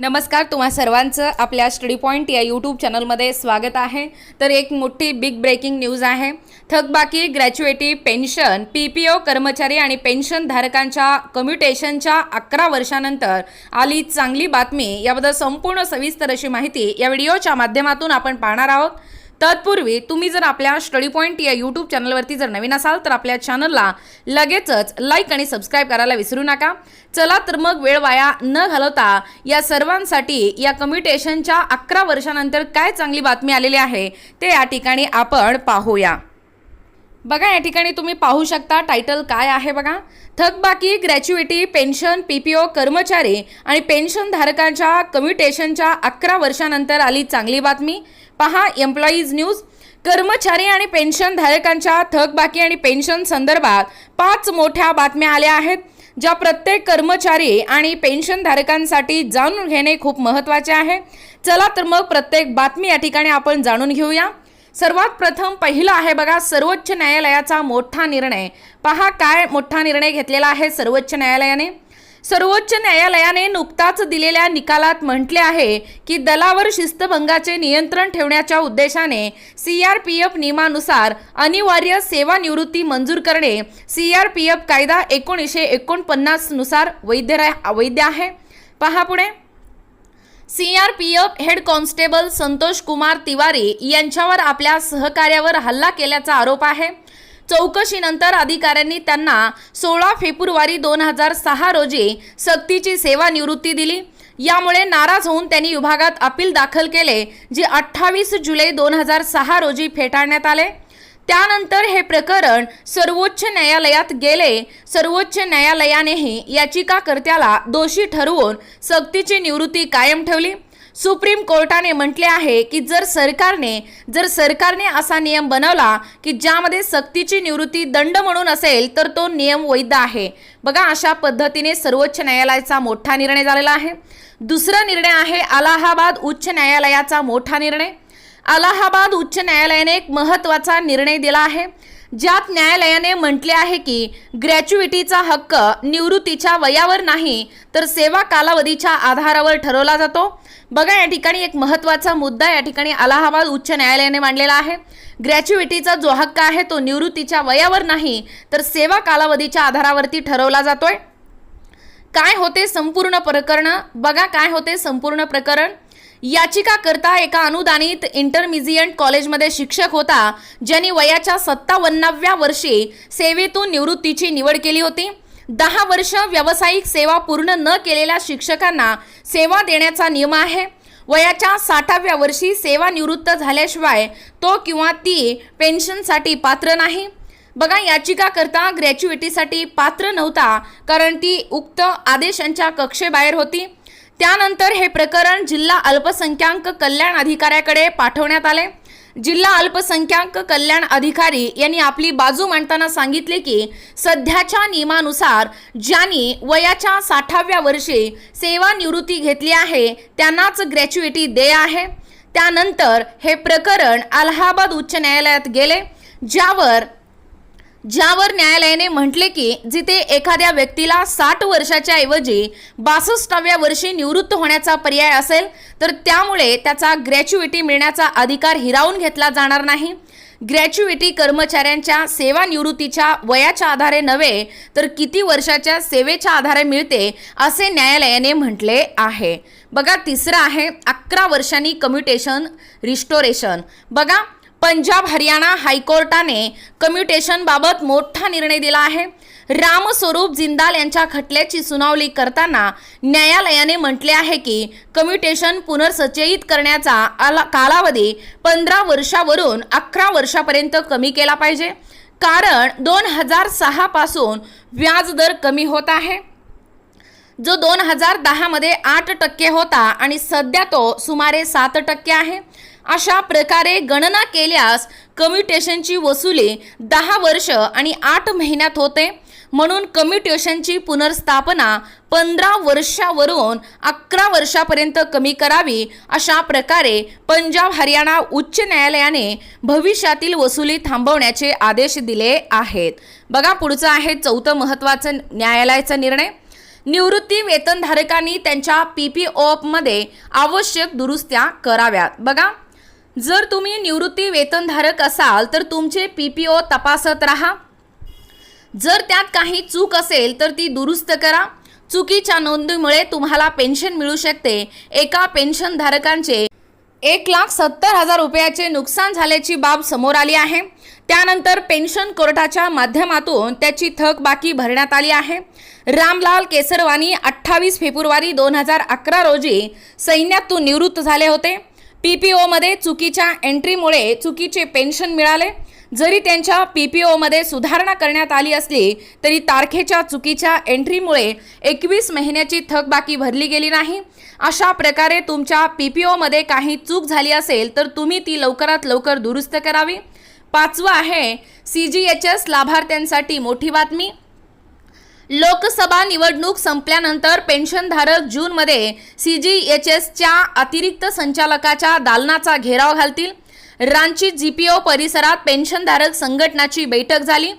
नमस्कार तुम्हा सर्वांचं आपल्या स्टडी पॉईंट या यूट्यूब चॅनलमध्ये स्वागत आहे. तर एक मोठी बिग ब्रेकिंग न्यूज आहे. थकबाकी gratuity pension P P O कर्मचारी आणि पेन्शनधारकांच्या कम्युटेशनच्या अकरा वर्षानंतर आली चांगली बातमी याबद्दल संपूर्ण सविस्तर अशी माहिती या व्हिडिओच्या माध्यमातून आपण पाहणार आहोत. तत्पूर्वी तुम्ही जर आपल्या स्टडी पॉईंट या यूट्यूब चॅनलवरती जर नवीन असाल तर आपल्या चॅनलला लगेचच लाईक आणि सबस्क्राईब करायला विसरू नका. चला तर मग वेळ वाया न घालवता या सर्वांसाठी या कम्युटेशनच्या अकरा वर्षानंतर काय चांगली बातमी आलेली आहे ते या ठिकाणी आपण पाहूया. बघा या ठिकाणी तुम्ही पाहू शकता टायटल काय आहे बघा. थकबाकी gratuity pension P P O कर्मचारी आणि पेन्शनधारकांच्या कम्युटेशनच्या अकरा वर्षानंतर आली चांगली बातमी. पहा एम्प्लॉईज न्यूज कर्मचारी आणि पेन्शनधारकांच्या थकबाकी आणि पेन्शन संदर्भात पाच मोठ्या बातम्या आल्या आहेत ज्या प्रत्येक कर्मचारी आणि पेन्शनधारकांसाठी जाणून घेणे खूप महत्त्वाचे आहे. चला तर मग प्रत्येक बातमी या ठिकाणी आपण जाणून घेऊया. सर्वात प्रथम पहिलं आहे बघा सर्वोच्च न्यायालयाचा मोठा निर्णय. पहा काय मोठा निर्णय घेतलेला आहे सर्वोच्च न्यायालयाने. सर्वोच्च न्यायालयाने नुकताच दिलेल्या निकालात म्हटले आहे की दलावर शिस्तभंगाचे नियंत्रण ठेवण्याच्या उद्देशाने सी आर पी एफ नियमानुसार अनिवार्य सेवानिवृत्ती मंजूर करणे सी आर पी एफ कायदा एकोणीसशे एकोणपन्नासनुसार वैध रा- वैध आहे. पहा पुढे. C R P F head constable Santosh Kumar Tiwari यांच्यावर आपल्या सहकार्यावर हल्ला केल्याचा आरोप आहे. चौकशीनंतर अधिकाऱ्यांनी त्यांना सोळा फेब्रुवारी दोन हजार सहा रोजी सक्तीची सेवानिवृत्ती दिली. यामुळे नाराज होऊन त्यांनी विभागात अपील दाखल केले जे अठ्ठावीस जुलै दोन हजार सहा रोजी फेटाळण्यात आले. त्यानंतर हे प्रकरण सर्वोच्च न्यायालयात गेले. सर्वोच्च न्यायालयानेही याचिकाकर्त्याला दोषी ठरवून सक्तीची निवृत्ती कायम ठेवली. सुप्रीम कोर्टाने म्हटले आहे की जर सरकारने जर सरकारने असा नियम बनवला की ज्यामध्ये सक्तीची निवृत्ती दंड म्हणून असेल तर तो नियम वैध आहे. बघा अशा पद्धतीने सर्वोच्च न्यायालयाचा मोठा निर्णय झालेला आहे. दुसरा निर्णय आहे अलाहाबाद उच्च न्यायालयाचा मोठा निर्णय. अलाहाबाद उच्च न्यायालयाने एक महत्त्वाचा निर्णय दिला आहे ज्यात न्यायालयाने म्हटले आहे की ग्रॅच्युइटीचा हक्क निवृत्तीच्या वयावर नाही तर सेवा कालावधीच्या आधारावर ठरवला जातो. बघा या ठिकाणी एक महत्त्वाचा मुद्दा या ठिकाणी अलाहाबाद उच्च न्यायालयाने मांडलेला आहे. ग्रॅच्युइटीचा जो हक्क आहे तो निवृत्तीच्या वयावर नाही तर सेवा कालावधीच्या आधारावरती ठरवला जातोय. काय होते संपूर्ण प्रकरण? बघा काय होते संपूर्ण प्रकरण? याचिकाकर्ता एका अनुदानित इंटरमिजियंट कॉलेजमध्ये शिक्षक होता ज्यांनी वयाच्या सत्तावन्नाव्या वर्षी सेवेतून निवृत्तीची निवड केली होती. दहा वर्ष व्यावसायिक सेवा पूर्ण न केलेल्या शिक्षकांना सेवा देण्याचा नियम आहे. वयाच्या साठाव्या वर्षी सेवानिवृत्त झाल्याशिवाय तो किंवा ती पेन्शनसाठी पात्र नाही. बघा याचिकाकर्ता ग्रॅच्युएटीसाठी पात्र नव्हता कारण ती उक्त आदेशांच्या कक्षेबाहेर होती. त्यानंतर हे प्रकरण जिल्हा अल्पसंख्याक कल्याण अधिकाऱ्याकडे पाठवण्यात आले. जिल्हा अल्पसंख्याक कल्याण अधिकारी यांनी आपली बाजू मांडताना सांगितले की सध्याच्या नियमानुसार ज्यांनी वयाच्या साठाव्या वर्षी सेवानिवृत्ती घेतली आहे त्यांनाच ग्रॅच्युएटी देय आहे. त्यानंतर हे प्रकरण अलाहाबाद उच्च न्यायालयात गेले ज्यावर ज्यावर न्यायालयाने म्हटले की जिथे एखाद्या व्यक्तीला साठ वर्षाच्या ऐवजी बासष्टाव्या वर्षी निवृत्त होण्याचा पर्याय असेल तर त्यामुळे त्याचा ग्रॅच्युइटी मिळण्याचा अधिकार हिरावून घेतला जाणार नाही. ग्रॅच्युइटी कर्मचाऱ्यांच्या सेवानिवृत्तीच्या वयाच्या आधारे नव्हे तर किती वर्षाच्या सेवेच्या आधारे मिळते असे न्यायालयाने म्हटले आहे. बघा तिसरं आहे अकरा वर्षांनी कम्युटेशन रिस्टोरेशन बघा पंजाब हरियाणा हायकोर्टाने कम्युटेशनबाबत मोठा निर्णय दिला आहे. रामस्वरूप जिंदाल यांच्या खटल्याची सुनावणी करताना न्यायालयाने म्हटले आहे की कम्युटेशन पुनर्सचयित करण्याचा आला कालावधी पंधरा वर्षावरून अकरा वर्षापर्यंत कमी केला पाहिजे. कारण दोन हजार सहापासून व्याजदर कमी होत आहे. जो दोन हजार दहामध्ये आठ टक्के होता आणि सध्या तो सुमारे सात टक्के आहे. अशा प्रकारे गणना केल्यास कम्युटेशनची वसुली दहा वर्ष आणि आठ महिन्यात होते. म्हणून कम्युटेशनची पुनर्स्थापना पंधरा वर्षावरून अकरा वर्षापर्यंत कमी करावी अशा प्रकारे पंजाब हरियाणा उच्च न्यायालयाने भविष्यातील वसुली थांबवण्याचे आदेश दिले आहेत. बघा पुढचं आहे चौथं महत्त्वाचं न्यायालयाचा निर्णय. निवृत्ती वेतनधारकांनी त्यांच्या पी पी ओपमध्ये आवश्यक दुरुस्त्या कराव्यात. बघा जर तुम्ही निवृत्ती वेतनधारक असाल तर तुमचे पी पी ओ तपासत राहा. जर त्यात काही चूक असेल तर ती दुरुस्त करा. चुकीच्या नोंदीमुळे तुम्हाला पेन्शन मिळू शकते. एका पेन्शनधारकांचे एक लाख सत्तर हजार रुपयाचे नुकसान झाल्याची बाब समोर आली आहे. त्यानंतर पेन्शन कोर्टाच्या माध्यमातून त्याची थकबाकी भरण्यात आली आहे. रामलाल केसरवानी अठ्ठावीस फेब्रुवारी दोन हजार अकरा रोजी सैन्यातून निवृत्त झाले होते. पी पी ओमध्ये चुकीच्या एंट्रीमुळे चुकीचे पेन्शन मिळाले. जरी त्यांच्या पी पी ओमध्ये सुधारणा करण्यात आली असली तरी तारखेच्या चुकीच्या एंट्रीमुळे एकवीस महिन्याची थकबाकी भरली गेली नाही. अशा प्रकारे तुमच्या पी पी ओमध्ये काही चूक झाली असेल तर तुम्ही ती लवकरात लवकर दुरुस्त करावी. पाचवं आहे सी जी एच एस लाभार्थ्यांसाठी मोठी बातमी. लोकसभा निवडणूक संपल्यानंतर पेन्शनधारक जूनमध्ये सी जी एच एसच्या अतिरिक्त संचालकाच्या दालनाचा घेराव घालतील. रांची जी पी ओ परिसरात पेन्शनधारक संघटनाची बैठक झाली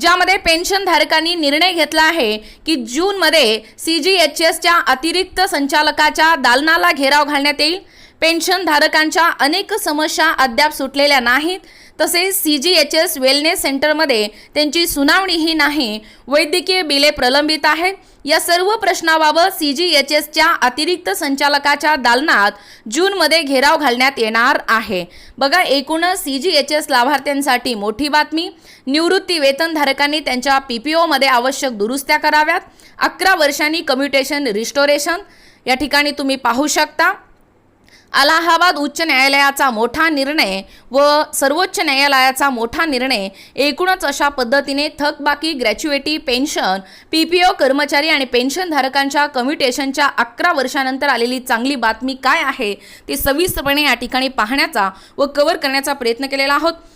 ज्यामध्ये पेन्शनधारकांनी निर्णय घेतला आहे की जूनमध्ये सी जी एच एसच्या अतिरिक्त संचालकाच्या दालनाला घेराव घालण्यात येईल. पेन्शनधारकांच्या अनेक समस्या अद्याप सुटलेल्या नाहीत. तसेच C G H S wellness सेंटरमध्ये त्यांची सुनावणीही नाही. वैद्यकीय बिले प्रलंबित आहेत. या सर्व प्रश्नाबाबत सी जी एच एसच्या अतिरिक्त संचालकाच्या दालनात जूनमध्ये घेराव घालण्यात येणार आहे. बघा एकूणच सी जी एच एस लाभार्थ्यांसाठी मोठी बातमी. निवृत्ती वेतनधारकांनी त्यांच्या पी पी ओमध्ये आवश्यक दुरुस्त्या कराव्यात. अकरा वर्षांनी कम्युटेशन रिस्टोरेशन. या ठिकाणी तुम्ही पाहू शकता. अलाहाबाद उच्च न्यायालयाचा मोठा निर्णय व सर्वोच्च न्यायालयाचा मोठा निर्णय एकूणच अशा पद्धतीने थकबाकी gratuity pension P P O कर्मचारी आणि पेन्शनधारकांच्या कम्युटेशनच्या अकरा वर्षानंतर आलेली चांगली बातमी काय आहे ते सविस्तरपणे या ठिकाणी पाहण्याचा व कव्हर करण्याचा प्रयत्न केलेला आहोत.